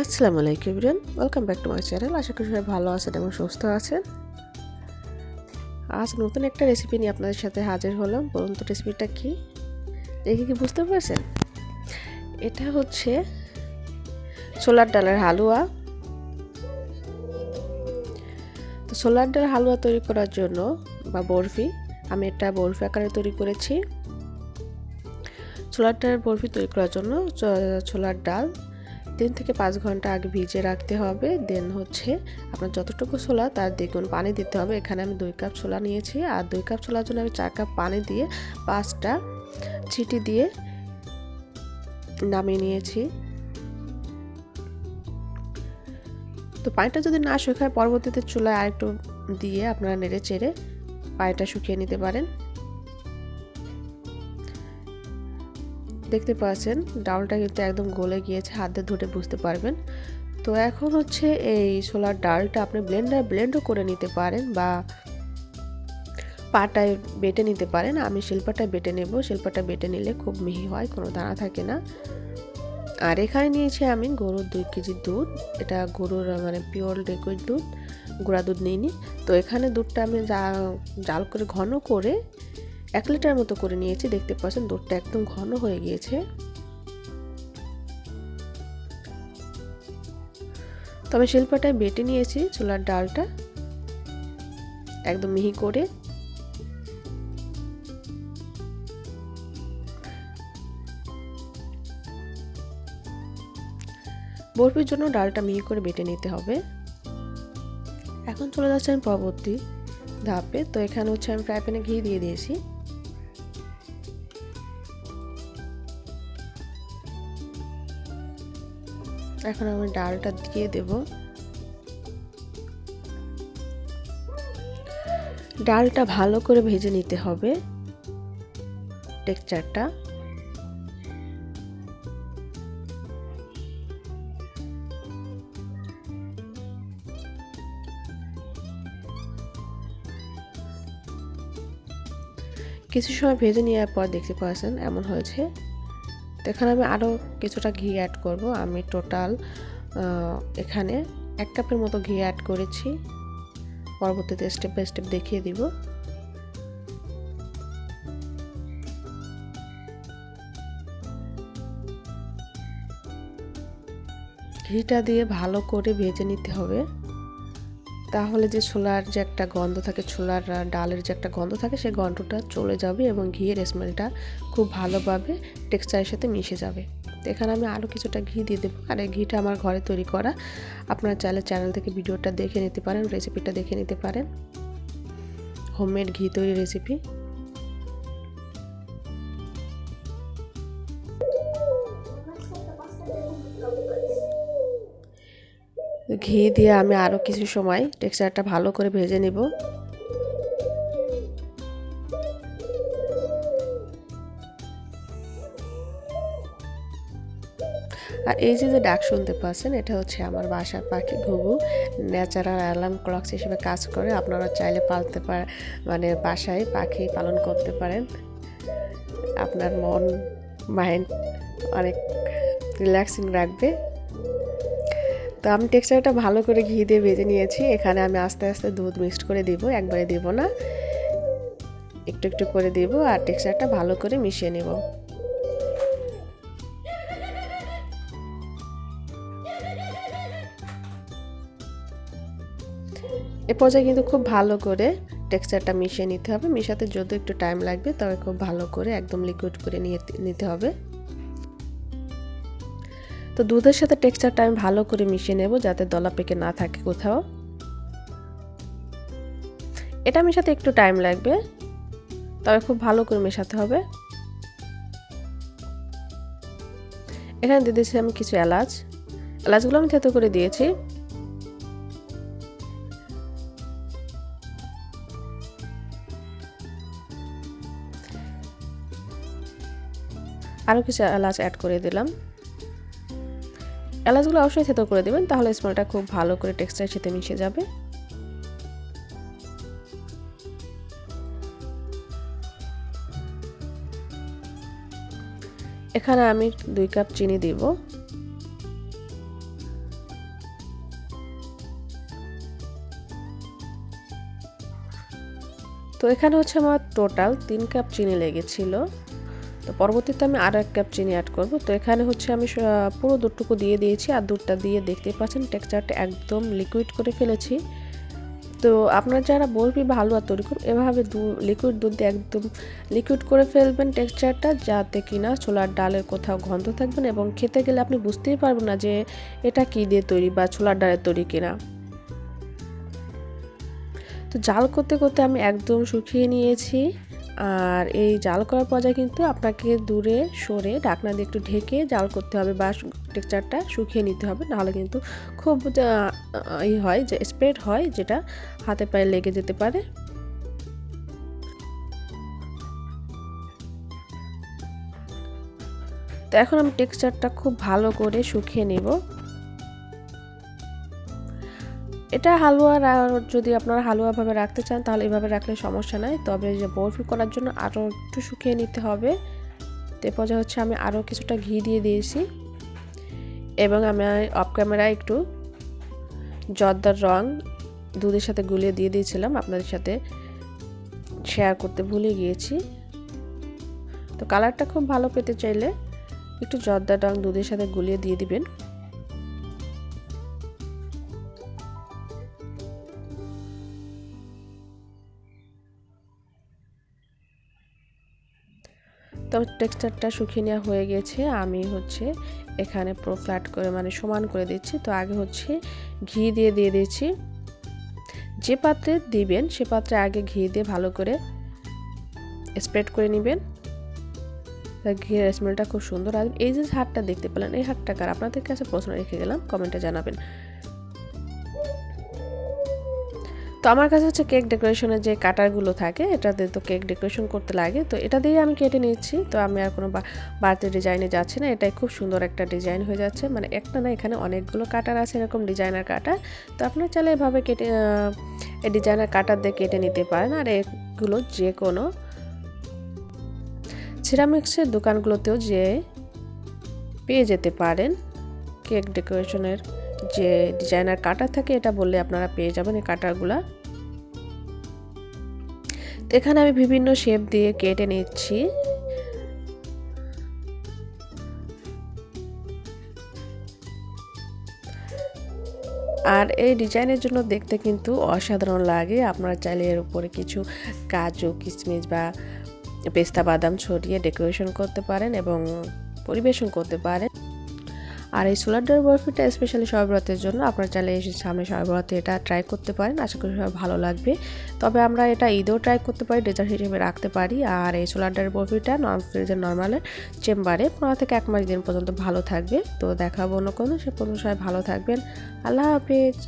আসসালামু আলাইকুম Ibran welcome back to my channel. আশা করি সবাই ভালো আছেন এবং সুস্থ আছেন। আজ নতুন একটা রেসিপি নিয়ে আপনাদের সাথে হাজির হলাম। বলুন তো রেসিপিটা কি? দেখে কি বুঝতে পারছেন? এটা হচ্ছে ছোলার ডালের হালুয়া। তো ছোলার ডাল হালুয়া তৈরি করার জন্য বা বরফি, আমি একটা বরফি আকারে তৈরি করেছি। ছোলার ডালের বরফি তৈরি করার জন্য ছোলার ডাল তিন থেকে পাঁচ ঘণ্টা আগে ভিজে রাখতে হবে। দেন হচ্ছে আপনার যতটুকু ছোলা তার দ্বিগুণ পানি দিতে হবে। এখানে আমি দুই কাপ ছোলা নিয়েছি। আর দুই কাপ ছোলার জন্য আমি চার কাপ পানি দিয়ে পাঁচটা চিটি দিয়ে নামিয়ে নিয়েছি। তো পানিটা যদি না শুকায়, পরবর্তীতে চুলায় আরেকটু দিয়ে আপনারা নেড়ে চেড়ে পানিটা শুকিয়ে নিতে পারেন। দেখতে পাচ্ছেন ডালটা কিন্তু একদম গলে গিয়েছে, হাত ধরে বুঝতে পারবেন। তো এখন হচ্ছে এই ছোলার ডালটা আপনি ব্লেন্ডার, ব্লেন্ডও করে নিতে পারেন বা পাটায় বেটে নিতে পারেন। আমি শিল্পাটা বেটে নেব, শিল্পাটা বেটে নিলে খুব মিহি হয়, কোনো দানা থাকে না। আর এখানে নিয়েছি আমি গরুর দুই কেজি দুধ। এটা গরুর মানে পিওর লিকুইড দুধ, গুঁড়া দুধ নিইনি। তো এখানে দুধটা আমি জাল করে ঘন করে এক লিটার মতো করে নিয়েছি, দেখতে পাচ্ছেন দুধটা একদম ঘন হয়ে গিয়েছে। তবে শিল্পটায় বেটে নিয়েছি চুলার ডালটা, একদম মিহি করে। বরফির জন্য ডালটা মিহি করে বেটে নিতে হবে। এখন চলে যাচ্ছে আমি পরবর্তী ধাপে, তো এখানে হচ্ছে আমি ফ্রাই প্যানে ঘি দিয়ে দিয়েছি। এখন আমি ডালটা দিয়ে দেব। ডালটা ভালো করে ভেজে নিতে হবে টেক্সচারটা। কিছু সময় ভেজে নেওয়ার পর দেখতে পাচ্ছেন এমন হয়েছে। তো এখানে আমি আরও কিছুটা ঘি অ্যাড করব। আমি টোটাল এখানে এক কাপের মতো ঘি অ্যাড করেছি। পরবর্তীতে স্টেপ বাই স্টেপ দেখিয়ে দিব। ঘিটা দিয়ে ভালো করে ভেজে নিতে হবে। তাহলে যে ছোলার যে একটা গন্ধ থাকে, ছোলার ডালের যে একটা গন্ধ থাকে, সেই গন্ধটা চলে যাবে এবং ঘিয়ের স্মেলটা খুব ভালোভাবে টেক্সচারের সাথে মিশে যাবে। তো এখানে আমি আরও কিছুটা ঘি দিয়ে দেবো। আর এই ঘিটা আমার ঘরে তৈরি করা। আপনারা চাইলে চ্যানেল থেকে ভিডিওটা দেখে নিতে পারেন রেসিপিটা দেখে নিতে পারেন। হোমমেড ঘি তৈরি রেসিপি ঘি দিয়ে আমি আরও কিছু সময় টেক্সচারটা ভালো করে ভেজে নেব। আর এই যে যে ডাক শুনতে পাচ্ছেন, এটা হচ্ছে আমার বাসার পাখি ঘুঘু ন্যাচারাল অ্যালার্ম ক্লক্স হিসেবে কাজ করে। আপনারা চাইলে পালতে পারে মানে বাসায় পাখি পালন করতে পারেন। আপনার মন, মাইন্ড অনেক রিল্যাক্সিং রাখবে। তো আমি টেক্সচারটা ভালো করে ঘি দিয়ে ভেজে নিয়েছি। এখানে আমি আস্তে আস্তে দুধ মিক্সড করে দিব, একবারে দিব না। একটু একটু করে দিব আর টেক্সচারটা ভালো করে মিশিয়ে নেব। এ পর্যায়ে কিন্তু খুব ভালো করে টেক্সচারটা মিশিয়ে নিতে হবে। মিশাতে যদি একটু টাইম লাগবে, তবে খুব ভালো করে একদম লিকুইড করে নিয়ে নিতে হবে। তো দুধের সাথে টেক্সচারটা আমি ভালো করে মিশিয়ে নেব যাতে দলা পেকে না থাকে কোথাও। এটা মেশাতে একটু টাইম লাগবে, তবে খুব ভালো করে মেশাতে হবে। এখানে দিয়ে দিয়েছি আমি কিছু এলাচ। এলাচগুলো আমি থেতো করে দিয়েছি। আরও কিছু এলাচ অ্যাড করে দিলাম। এলাচগুলো অবশ্যই থেতো করে দেবেন, তাহলে স্মেলটা খুব ভালো করে টেক্সচার সাথে মিশে যাবে। এখানে আমি দুই কাপ চিনি দিব। তো এখানে হচ্ছে আমার টোটাল তিন কাপ চিনি লেগেছিল। তো পরবর্তীতে আমি আর এক কাপ চিনি অ্যাড করব। তো এখানে হচ্ছে আমি পুরো দুধটুকু দিয়ে দিয়েছি আর দুধটা দিয়ে দেখতে পাচ্ছেন টেক্সচারটা একদম লিকুইড করে ফেলেছি। তো আপনারা যারা বরফি বা হালুয়া তৈরি করুন এভাবে দু লিকুইড দুধ দিয়ে একদম লিকুইড করে ফেলবেন টেক্সচারটা যাতে কিনা ছোলার ডালের কোথাও গন্ধ থাকবেন এবং খেতে গেলে আপনি বুঝতেই পারবেন না যে এটা কী দিয়ে তৈরি বা ছোলার ডালের তৈরি কিনা। তো জাল করতে করতে আমি একদম শুকিয়ে নিয়েছি। আর এই জাল করার পর্যায়ে কিন্তু আপনাকে দূরে সরে ঢাকনা দিয়ে একটু ঢেকে জাল করতে হবে বা টেক্সচারটা শুকিয়ে নিতে হবে। নাহলে কিন্তু খুব ই হয় যে, স্প্রেড হয়, যেটা হাতে পায়ে লেগে যেতে পারে। তো এখন আমি টেক্সচারটা খুব ভালো করে শুকিয়ে নেব। এটা হালুয়া যদি আপনারা হালুয়াভাবে রাখতে চান, তাহলে এভাবে রাখলে সমস্যা নাই। তবে যে বরফি করার জন্য আরও একটু শুকিয়ে নিতে হবে। তো পর্যায়ে হচ্ছে আমি আরও কিছুটা ঘি দিয়ে দিয়েছি। এবং আমি অফ ক্যামেরায় একটু জর্দার রং দুধের সাথে গুলিয়ে দিয়ে দিয়েছিলাম, আপনাদের সাথে শেয়ার করতে ভুলে গিয়েছি। তো কালারটা খুব ভালো পেতে চাইলে একটু জর্দার রং দুধের সাথে গুলিয়ে দিয়ে দিবেন। তো টেক্সচারটা শুকিয়ে নেওয়া হয়ে গেছে। আমি হচ্ছে এখানে পুরো ফ্ল্যাট করে মানে সমান করে দিচ্ছি। তো আগে হচ্ছে ঘি দিয়ে দিয়ে দিয়েছি যে পাত্রে দিবেন, সে পাত্রে আগে ঘি দিয়ে ভালো করে স্প্রেড করে নেবেন। ঘিয়ের স্মেলটা খুব সুন্দর। আর এই যে হাটটা দেখতে পেলেন, এই হাটটা কার? আপনাদের কাছে প্রশ্ন রেখে গেলাম কমেন্টে জানাবেন। তো আমার কাছে হচ্ছে কেক ডেকোরেশনের যে কাটারগুলো থাকে এটাতে তো কেক ডেকোরেশন করতে লাগে। তো এটা দিয়ে আমি কেটে নিচ্ছি। তো আমি আর কোনো বাড়তি ডিজাইনে যাচ্ছি না। এটাই খুব সুন্দর একটা ডিজাইন হয়ে যাচ্ছে। মানে একটা না, এখানে অনেকগুলো কাটার আছে এরকম ডিজাইনার কাটার। তো আপনার চাইলে এভাবে কেটে এই ডিজাইনার কাটার দিয়ে কেটে নিতে পারেন। আর এগুলো যে কোনো সিরামিক্সের দোকানগুলোতেও যে পেয়ে যেতে পারেন কেক ডেকোরেশনের। যে ডিজাইনার কাটার থাকে, এটা বললে আপনারা পেয়ে যাবেন এই কাটারগুলা তো এখানে আমি বিভিন্ন শেপ দিয়ে কেটে নিচ্ছি। আর এই ডিজাইনের জন্য দেখতে কিন্তু অসাধারণ লাগে। আপনারা চাইলে এর উপরে কিছু কাজু কিশমিশ বা পেস্তা বাদাম ছড়িয়ে ডেকোরেশন করতে পারেন এবং পরিবেশন করতে পারেন। আর এই সোলার ডার বরফিটা স্পেশালি সরবরাতের জন্য আপনার চাইলে এসে সামনে সরবরাতে এটা ট্রাই করতে পারেন। আশা করি সবাই ভালো লাগবে। তবে আমরা এটা ঈদেও ট্রাই করতে পারি ডেজার্ট হিসেবে রাখতে পারি। আর এই সোলার ডার বরফিটা নন ফ্রিজের নর্মালের চেম্বারে পনেরো থেকে এক মাস দিন পর্যন্ত ভালো থাকবে। তো দেখাবো অন্য কোনো, সে পর্যন্ত সবাই ভালো থাকবেন। আল্লাহ হাফিজ।